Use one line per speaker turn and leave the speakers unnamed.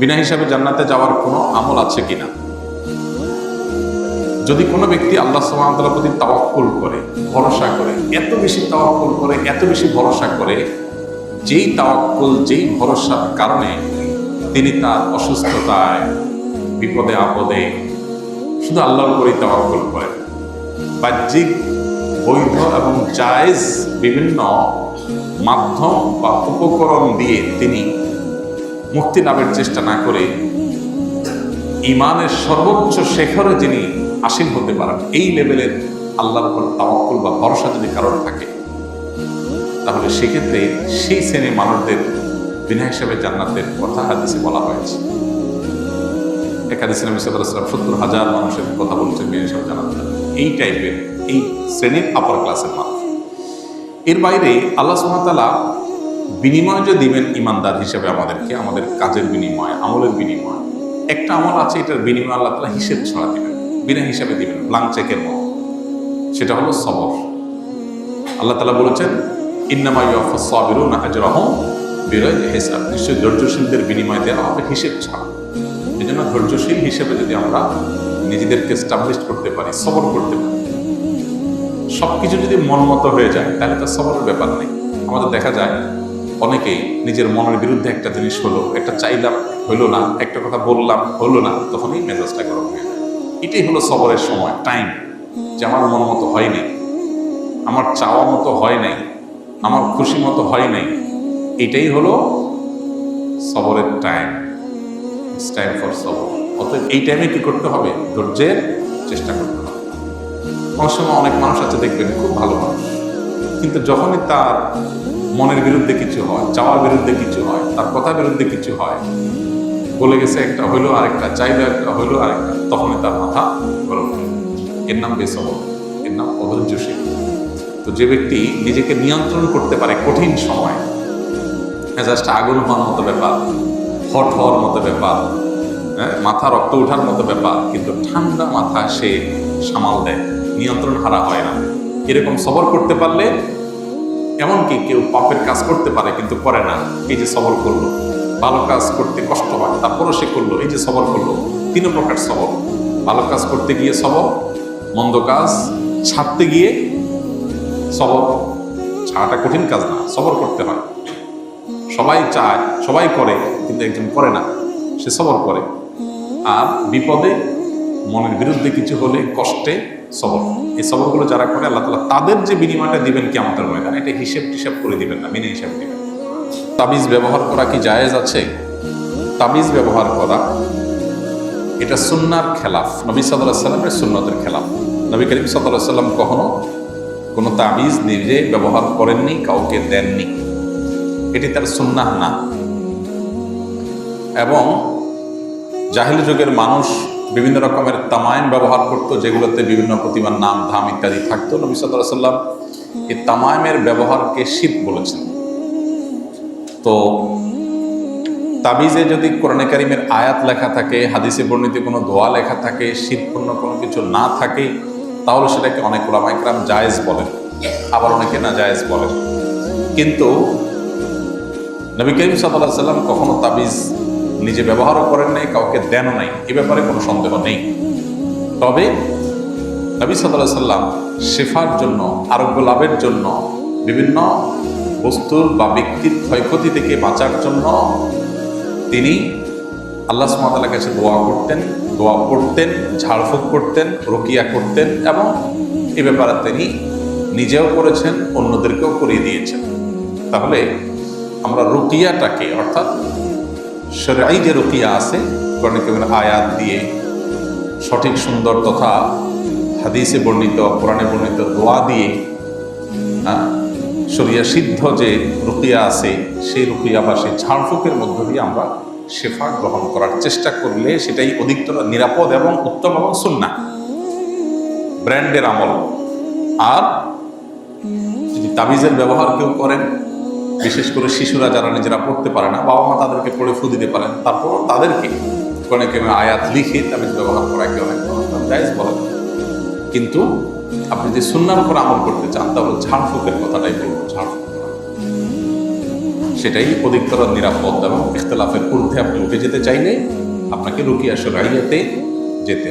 বিনা হিসাবে জান্নাতে যাওয়ার কোনো আমল আছে কিনা? যদি কোনো ব্যক্তি আল্লাহ সুবহানাহু প্রতি তাওয়াক্কুল করে, ভরসা করে, এত বেশি তাওয়াক্কুল করে, এত বেশি ভরসা করে, যেই তাওয়াক্কুল, যেই ভরসার কারণে তিনি তার অসুস্থতায়, বিপদে আপদে শুধু আল্লাহর উপরেই তাওয়াক্কুল করেন। বাহ্যিক, বৈধ এবং জায়েজ বিভিন্ন মাধ্যম বা উপকরণ দিয়ে তিনি মুক্তি লাভের চেষ্টা না করে ইমানের সর্বোচ্চ শেখরে যিনি আসীন হতে পারেন, এই লেভেলের আল্লাহর উপর তাওয়াক্কুল বা ভরসা যদি কারণ থাকে, তাহলে সেক্ষেত্রে সেই শ্রেণির মানুষদের বিনা হিসাবে জান্নাতের কথা হাদিসে বলা হয়েছে। একাদি সিনেমা সাল্লাম সত্তর হাজার মানুষের কথা বলছেন, বিনা হিসাবে জান্নাত এই টাইপের এই শ্রেণির আপার ক্লাসের মানুষ। এর বাইরে আল্লাহ সুহাতালা বিনিময় যে দিবেন ইমানদার হিসেবে আমাদেরকে, আমাদের কাজের বিনিময়, আমলের বিনিময়, একটা আমল আছে, এটার বিনিময় আল্লাহ তালা হিসেব ছাড়া দিবেন, বিনা হিসাবে দিবেন ব্লাঙ্ক চেকের মতো। সেটা হলো সবর। আল্লাহ তালা বলেছেন, ইন্নামা ইউফা সাবিরু না আজরাহম বিরয় হিসাব। নিশ্চয়ই ধৈর্যশীলদের বিনিময় দেওয়া হবে হিসেব ছাড়া। এই জন্য ধৈর্যশীল হিসেবে যদি আমরা নিজেদেরকে স্টাবলিশ করতে পারি, সবর করতে পারি সব কিছু যদি মন মতো হয়ে যায়, তাহলে তার সবরের ব্যাপার নেই। আমাদের দেখা যায় অনেকেই নিজের মনের বিরুদ্ধে একটা জিনিস হলো, একটা চাইলাম হলো না, একটা কথা বললাম হলো না, তখনই মেজাজটা গরম হয়ে যায়। এটাই হলো সবরের সময় টাইম যে আমার মন মতো হয়নি আমার চাওয়া মতো হয় নাই, আমার খুশি মতো হয় নাই, এটাই হলো সবরের টাইম টাইম ফর সবর। অতএব এই টাইমে কি করতে হবে? ধৈর্যের চেষ্টা করতে হবে। অনেক সময় অনেক মানুষ আছে, দেখবেন, খুব ভালো মানুষ, কিন্তু যখনই তার মনের বিরুদ্ধে কিছু হয় চাওয়ার বিরুদ্ধে কিছু হয় তার কথার বিরুদ্ধে কিছু হয়। বলে গেছে একটা হইল আরেকটা চাইলো একটা হইল আরেকটা তখনই তার মাথা গরম এর নাম বেসবর এর নাম অধৈর্যশীল তো যে ব্যক্তি নিজেকে নিয়ন্ত্রণ করতে পারে কঠিন সময় মেজাজটা আগুন হওয়ার মতো ব্যাপার হট হওয়ার মতো ব্যাপার হ্যাঁ, মাথা রক্ত ওঠার মতো ব্যাপার কিন্তু ঠান্ডা মাথা সে সামাল দেয় নিয়ন্ত্রণ হারা হয় না। এরকম সবর করতে পারলে এমনকি কেউ পাপের কাজ করতে পারে কিন্তু করে না। এই যে সবর করল। ভালো কাজ করতে কষ্ট হয়, তারপরও সে করল। এই যে সবর করল, তিন প্রকার সবর। ভালো কাজ করতে গিয়ে সবর, মন্দ কাজ ছাড়তে গিয়ে সবর। ছাড়াটা কঠিন কাজ না, সবর করতে হয়। সবাই চায়, সবাই করে, কিন্তু একজন করে না, সে সবর করে। আর বিপদে মনের বিরুদ্ধে কিছু হলে কষ্টে সবর। এই সবরগুলো যারা করে, আল্লাহ তালা তাদের যে বিনিময়টা দিবেন কি আমাদের ময়দান, এটা হিসেব টিসেব করে দিবেন না বিনা হিসাব দিবেন। তাবিজ ব্যবহার করা কি জায়েজ আছে? তাবিজ ব্যবহার করা, এটা সুন্নার খেলাফ। নবী সাল্লাহ সাল্লামের সুন্নতের খেলাফ। নবী করিম সাল্লাহ সাল্লাম কখনো কোনো তাবিজ নিজে ব্যবহার করেননি, কাউকে দেননি। এটি তার সুন্নাহ না। এবং জাহিল যুগের মানুষ বিভিন্ন রকমের তামাইন ব্যবহার করতো, যেগুলোতে বিভিন্ন প্রতিমার নাম, ধাম ইত্যাদি থাকতো। নবী সাল্লাহ সাল্লাম এই তামাইমের ব্যবহারকে শীত বলেছেন। তো তাবিজে যদি কোরআনে কারিমের আয়াত লেখা থাকে, হাদিসে বর্ণিত কোনো দোয়া লেখা থাকে শীতপূর্ণ কোনো কিছু না থাকে, তাহলে সেটাকে অনেক ওলামাইকরাম জায়েজ বলেন, আবার অনেকে না জায়েজ বলেন। কিন্তু নবী করিম সাল্লাহ সাল্লাম কখনো তাবিজ নিজে ব্যবহারও করেন নাই, কাউকে দেনও নাই। এ ব্যাপারে কোনো সন্দেহ নেই। তবে নবী সাল্লাহ সাল্লাম শেফার জন্য, আরোগ্য লাভের জন্য, বিভিন্ন বস্তুর বা ব্যক্তির ক্ষয়ক্ষতি থেকে বাঁচার জন্য তিনি আল্লাহ সুমাতালার কাছে দোয়া করতেন, দোয়া পড়তেন, ঝাড়ফুঁক করতেন, রকিয়া করতেন এবং এ ব্যাপারে তিনি নিজেও করেছেন, অন্যদেরকেও করিয়ে দিয়েছেন। তাহলে আমরা রুকিয়াটাকে, অর্থাৎ শরাই যে রুকিয়া আছে, কোরআনে কারিমের আয়াত দিয়ে সঠিক, সুন্দর তথা হাদিসে বর্ণিত, কোরআনে বর্ণিত দোয়া দিয়ে শরিয়া সিদ্ধ যে রুকিয়া আছে, সেই রুকিয়া বা সেই ঝাড়ফুঁকের মধ্য দিয়ে আমরা শেফা গ্রহণ করার চেষ্টা করলে সেটাই অধিকতর নিরাপদ এবং উত্তম এবং সুন্না ব্র্যান্ডের আমল। আর যদি তাবিজের ব্যবহার কেউ করেন বিশেষ করে শিশুরা যারা নিজেরা পড়তে পারে না, বাবা মা তাদেরকে পড়ে ফু দিতে পারেন তারপর তাদেরকে অনেকে আয়াত লিখে তাবিজ ব্যবহার অনেক জায়জ বলেন কিন্তু আপনি যে সুন্নার উপর আমল করতে চান, তাহলে ঝাড়ফুঁকের কথাটাই বলব, ঝাড়ফুঁক করা। সেটাই অধিকতর নিরাপদ এবং ইখতলাফের ঊর্ধ্বে আপনি উঠে যেতে চাইলে আপনাকে রুকিয়া সরাইয়াতে যেতে।